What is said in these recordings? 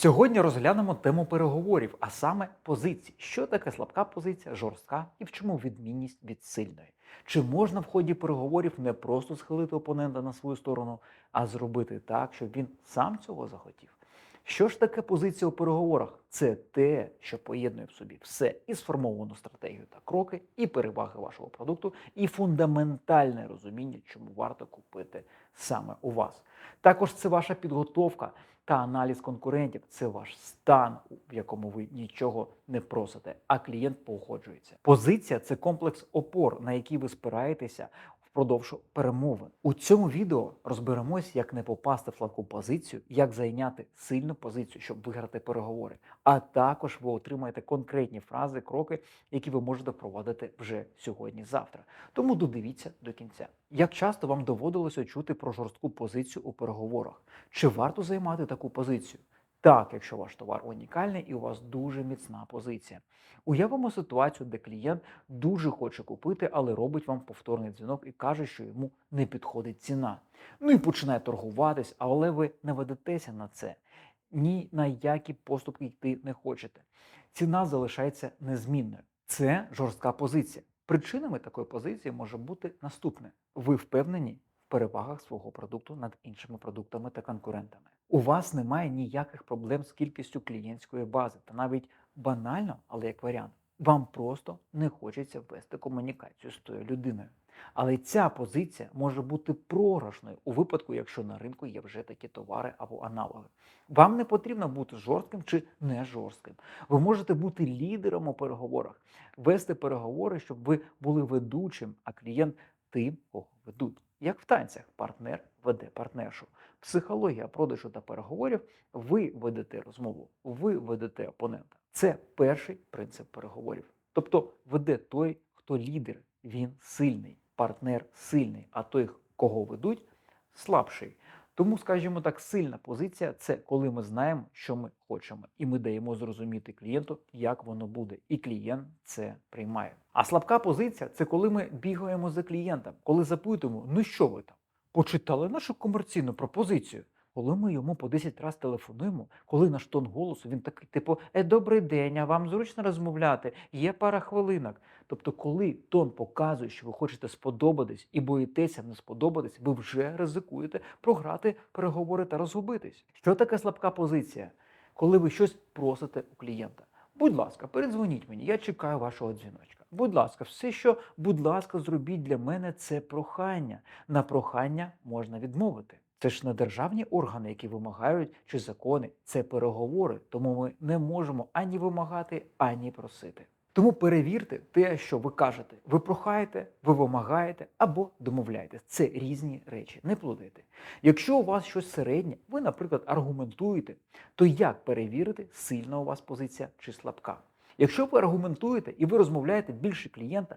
Сьогодні розглянемо тему переговорів, а саме позиції. Що таке слабка позиція, жорстка і в чому відмінність від сильної? Чи можна в ході переговорів не просто схилити опонента на свою сторону, а зробити так, щоб він сам цього захотів? Що ж таке позиція у переговорах? Це те, що поєднує в собі все і сформовану стратегію та кроки, і переваги вашого продукту, і фундаментальне розуміння, чому варто купити саме у вас. Також це ваша підготовка та аналіз конкурентів. Це ваш стан, в якому ви нічого не просите, а клієнт погоджується. Позиція це комплекс опор, на які ви спираєтеся впродовж перемовин. У цьому відео розберемось, як не попасти в слабку позицію, як зайняти сильну позицію, щоб виграти переговори. А також ви отримаєте конкретні фрази, кроки, які ви можете проводити вже сьогодні-завтра. Тому додивіться до кінця. Як часто вам доводилося чути про жорстку позицію у переговорах? Чи варто займати таку позицію? Так, якщо ваш товар унікальний і у вас дуже міцна позиція. Уявимо ситуацію, де клієнт дуже хоче купити, але робить вам повторний дзвінок і каже, що йому не підходить ціна. Ну і починає торгуватись, але ви не ведетеся на це. Ні на які поступки йти не хочете. Ціна залишається незмінною. Це жорстка позиція. Причинами такої позиції може бути наступне: ви впевнені перевагах свого продукту над іншими продуктами та конкурентами. У вас немає ніяких проблем з кількістю клієнтської бази, та навіть банально, але як варіант, вам просто не хочеться вести комунікацію з тою людиною. Але ця позиція може бути програшною у випадку, якщо на ринку є вже такі товари або аналоги. Вам не потрібно бути жорстким чи не жорстким. Ви можете бути лідером у переговорах, вести переговори, щоб ви були ведучим, а клієнт тим, кого ведуть. Як в танцях, партнер веде партнершу. Психологія продажу та переговорів. Ви ведете розмову, ви ведете опонента. Це перший принцип переговорів. Тобто веде той, хто лідер, він сильний, партнер сильний, а той, кого ведуть, слабший. Тому, скажімо так, сильна позиція це коли ми знаємо, що ми хочемо, і ми даємо зрозуміти клієнту, як воно буде, і клієнт це приймає. А слабка позиція це коли ми бігаємо за клієнтом, коли запитуємо, ну що ви там? Почитали нашу комерційну пропозицію. Коли ми йому по 10 разів телефонуємо, коли наш тон голосу, він такий, типу, е, добрий день, а вам зручно розмовляти, є пара хвилинок. Тобто, коли тон показує, що ви хочете сподобатись і боїтеся не сподобатись, ви вже ризикуєте програти переговори та розгубитись. Що таке слабка позиція? Коли ви щось просите у клієнта. Будь ласка, передзвоніть мені, я чекаю вашого дзвіночка. Будь ласка, все, що, будь ласка, зробіть для мене, це прохання. На прохання можна відмовити. Це ж не державні органи, які вимагають чи закони, це переговори, тому ми не можемо ані вимагати, ані просити. Тому перевірте те, що ви кажете. Ви прохаєте, ви вимагаєте або домовляєтесь. Це різні речі, не плутайте. Якщо у вас щось середнє, ви, наприклад, аргументуєте, то як перевірити, сильна у вас позиція чи слабка? Якщо ви аргументуєте і ви розмовляєте більше клієнта,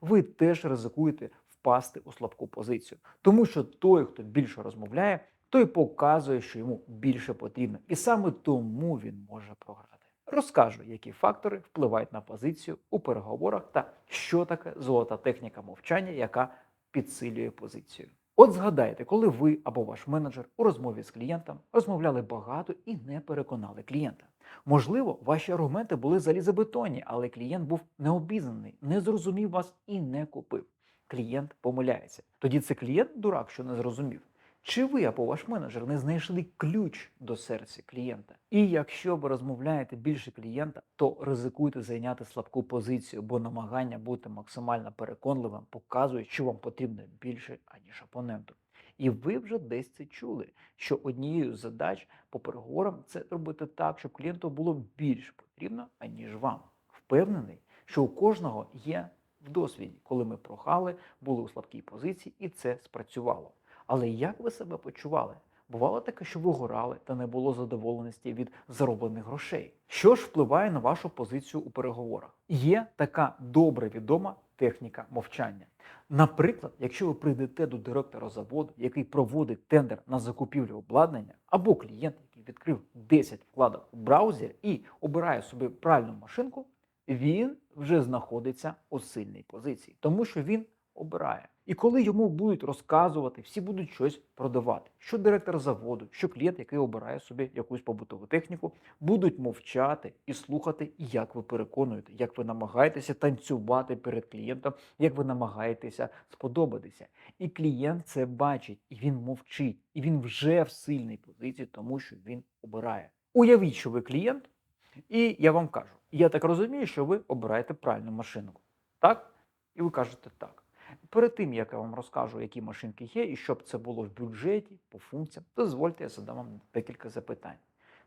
ви теж ризикуєте впасти у слабку позицію. Тому що той, хто більше розмовляє, той показує, що йому більше потрібно. І саме тому він може програти. Розкажу, які фактори впливають на позицію у переговорах та що таке золота техніка мовчання, яка підсилює позицію. От згадайте, коли ви або ваш менеджер у розмові з клієнтом розмовляли багато і не переконали клієнта. Можливо, ваші аргументи були залізобетонні, але клієнт був необізнаний, не зрозумів вас і не купив. Клієнт помиляється. Тоді це клієнт дурак, що не зрозумів. Чи ви або ваш менеджер не знайшли ключ до серця клієнта? І якщо ви розмовляєте більше клієнта, то ризикуйте зайняти слабку позицію, бо намагання бути максимально переконливим показує, що вам потрібно більше, аніж опоненту. І ви вже десь це чули, що однією з задач по переговорам це робити так, щоб клієнту було більш потрібно, аніж вам. Впевнений, що у кожного є в досвіді, коли ми прохали, були у слабкій позиції, і це спрацювало. Але як ви себе почували? Бувало таке, що ви горали та не було задоволеності від зароблених грошей. Що ж впливає на вашу позицію у переговорах? Є така добре відома техніка мовчання. Наприклад, якщо ви прийдете до директора заводу, який проводить тендер на закупівлю обладнання, або клієнт, який відкрив 10 вкладок у браузері і обирає собі правильну машинку, він вже знаходиться у сильній позиції, тому що він обирає. І коли йому будуть розказувати, всі будуть щось продавати. Що директор заводу, що клієнт, який обирає собі якусь побутову техніку, будуть мовчати і слухати, як ви переконуєте, як ви намагаєтеся танцювати перед клієнтом, як ви намагаєтеся сподобатися. І клієнт це бачить, і він мовчить, і він вже в сильній позиції, тому що він обирає. Уявіть, що ви клієнт, і я вам кажу, я так розумію, що ви обираєте правильну машинку. Так? І ви кажете так. Перед тим, як я вам розкажу, які машинки є, і щоб це було в бюджеті, по функціям, дозвольте, я задам вам декілька запитань.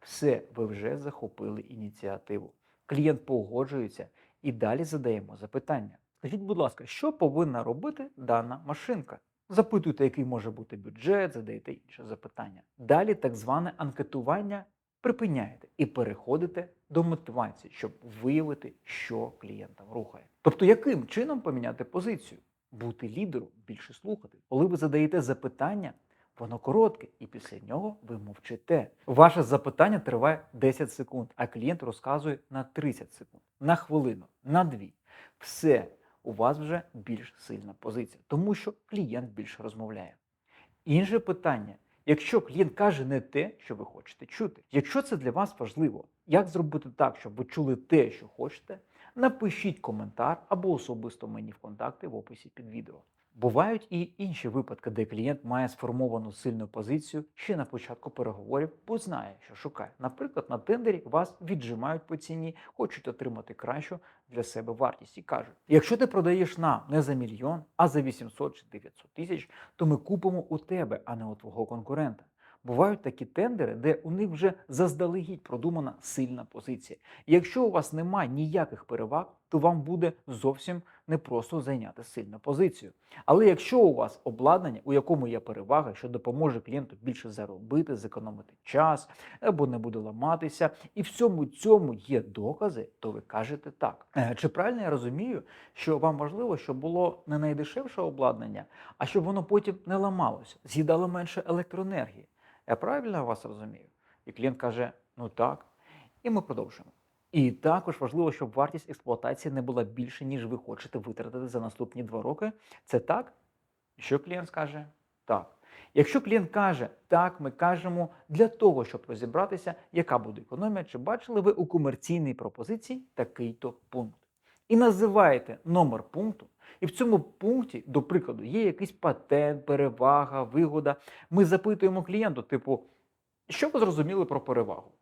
Все, ви вже захопили ініціативу. Клієнт погоджується і далі задаємо запитання. Скажіть, будь ласка, що повинна робити дана машинка? Запитуйте, який може бути бюджет, задаєте інше запитання. Далі так зване анкетування припиняєте і переходите до мотивації, щоб виявити, що клієнтам рухає. Тобто, яким чином поміняти позицію? Бути лідером, більше слухати. Коли ви задаєте запитання, воно коротке, і після нього ви мовчите. Ваше запитання триває 10 секунд, а клієнт розказує на 30 секунд, на хвилину, на дві. Все, у вас вже більш сильна позиція, тому що клієнт більше розмовляє. Інше питання. Якщо клієнт каже не те, що ви хочете чути, якщо це для вас важливо, як зробити так, щоб ви чули те, що хочете, напишіть коментар або особисто мені в контакти в описі під відео. Бувають і інші випадки, де клієнт має сформовану сильну позицію ще на початку переговорів, бо знає, що шукає. Наприклад, на тендері вас віджимають по ціні, хочуть отримати кращу для себе вартість і кажуть: якщо ти продаєш нам не за мільйон, а за 800 чи 900 тисяч, то ми купимо у тебе, а не у твого конкурента. Бувають такі тендери, де у них вже заздалегідь продумана сильна позиція. Якщо у вас немає ніяких переваг, то вам буде зовсім непросто зайняти сильну позицію. Але якщо у вас обладнання, у якому є перевага, що допоможе клієнту більше заробити, зекономити час або не буде ламатися, і в цьому цьому є докази, то ви кажете так. Е, Чи правильно я розумію, що вам важливо, щоб було не найдешевше обладнання, а щоб воно потім не ламалося, з'їдало менше електроенергії? Я правильно вас розумію? І клієнт каже: ну так. І ми продовжуємо. І також важливо, щоб вартість експлуатації не була більше, ніж ви хочете витратити за наступні два роки. Це так? Що клієнт скаже? Так. Якщо клієнт каже так, ми кажемо для того, щоб розібратися, яка буде економія, чи бачили ви у комерційній пропозиції такий-то пункт. І називаєте номер пункту, і в цьому пункті, до прикладу, є якийсь патент, перевага, вигода. Ми запитуємо клієнту, типу, що ви зрозуміли про перевагу?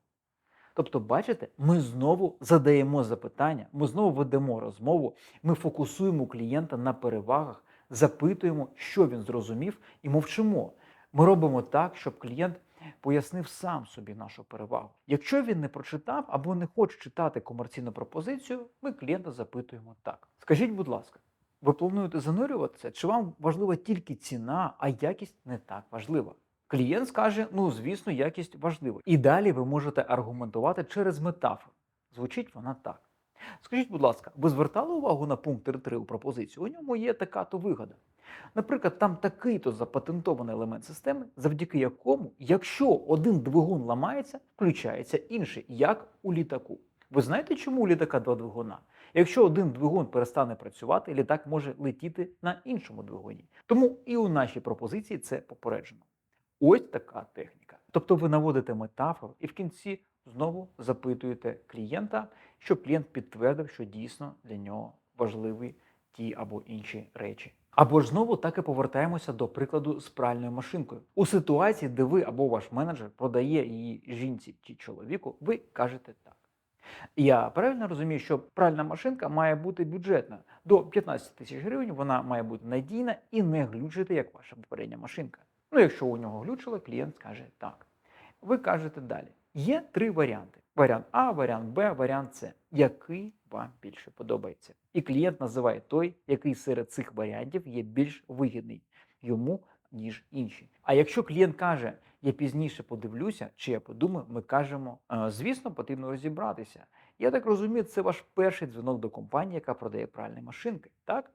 Тобто, бачите, ми знову задаємо запитання, ми знову ведемо розмову, ми фокусуємо клієнта на перевагах, запитуємо, що він зрозумів, і мовчимо. Ми робимо так, щоб клієнт пояснив сам собі нашу перевагу. Якщо він не прочитав або не хоче читати комерційну пропозицію, ми клієнта запитуємо так. Скажіть, будь ласка, ви плануєте занурюватися? Чи вам важлива тільки ціна, а якість не так важлива? Клієнт скаже: ну, звісно, якість важлива. І далі ви можете аргументувати через метафору. Звучить вона так. Скажіть, будь ласка, ви звертали увагу на пункт 3.3 у пропозиції? У ньому є така то вигода. Наприклад, там такий-то запатентований елемент системи, завдяки якому, якщо один двигун ламається, включається інший, як у літаку. Ви знаєте, чому у літака два двигуна? Якщо один двигун перестане працювати, літак може летіти на іншому двигуні. Тому і у нашій пропозиції це попереджено. Ось така техніка. Тобто ви наводите метафору і в кінці знову запитуєте клієнта, щоб клієнт підтвердив, що дійсно для нього важливі ті або інші речі. Або ж знову так і повертаємося до прикладу з пральною машинкою. У ситуації, де ви або ваш менеджер продає її жінці чи чоловіку, ви кажете так. Я правильно розумію, що пральна машинка має бути бюджетна. До 15 тисяч гривень вона має бути надійна і не глючити, як ваша попередня машинка. Ну, якщо у нього глючило, клієнт скаже так. Ви кажете далі. Є три варіанти: варіант А, варіант Б, варіант С. Який вам більше подобається? І клієнт називає той, який серед цих варіантів є більш вигідний йому, ніж інші. А якщо клієнт каже, я пізніше подивлюся, чи я подумаю, ми кажемо, «Е, звісно, потрібно розібратися. Я так розумію, це ваш перший дзвінок до компанії, яка продає пральні машинки, так?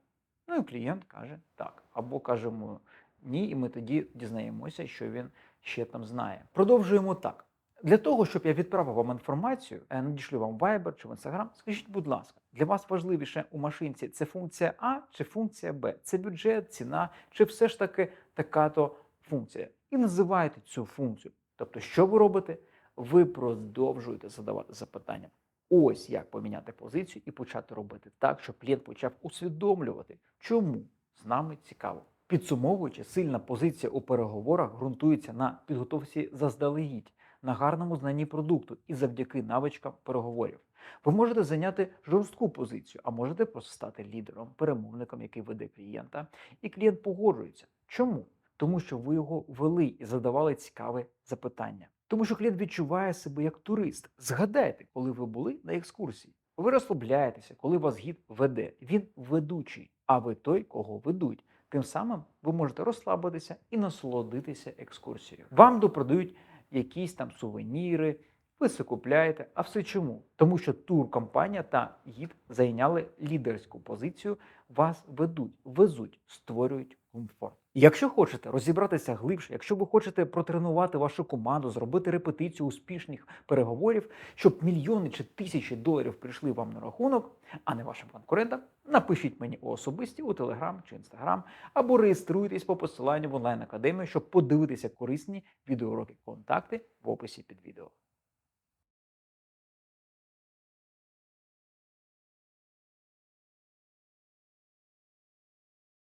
Ну і клієнт каже так. Або кажемо ні, і ми тоді дізнаємося, що він ще там знає. Продовжуємо так. Для того, щоб я відправив вам інформацію, е, надішлю вам Viber чи в Instagram, скажіть, будь ласка, для вас важливіше у машинці це функція А чи функція Б? Це бюджет, ціна, чи все ж таки така-то функція? І називайте цю функцію. Тобто, що ви робите? Ви продовжуєте задавати запитання. Ось як поміняти позицію і почати робити так, щоб клієнт почав усвідомлювати, чому з нами цікаво. Підсумовуючи, сильна позиція у переговорах ґрунтується на підготовці заздалегідь, на гарному знанні продукту і завдяки навичкам переговорів. Ви можете зайняти жорстку позицію, а можете просто стати лідером, перемовником, який веде клієнта, і клієнт погоджується. Чому? Тому що ви його вели і задавали цікаве запитання. Тому що клієнт відчуває себе як турист. Згадайте, коли ви були на екскурсії. Ви розслабляєтеся, коли вас гід веде. Він ведучий, а ви той, кого ведуть. Тим самим ви можете розслабитися і насолодитися екскурсією. Вам допродають якісь там сувеніри, ви все купляєте. А все чому? Тому що туркомпанія та гід зайняли лідерську позицію, вас ведуть, везуть, створюють комфорт. Якщо хочете розібратися глибше, якщо ви хочете протренувати вашу команду, зробити репетицію успішних переговорів, щоб мільйони чи тисячі доларів прийшли вам на рахунок, а не вашим конкурентам, напишіть мені особисті у Telegram чи Instagram, або реєструйтесь по посиланню в онлайн академію, щоб подивитися корисні відеоуроки контакти в описі під відео.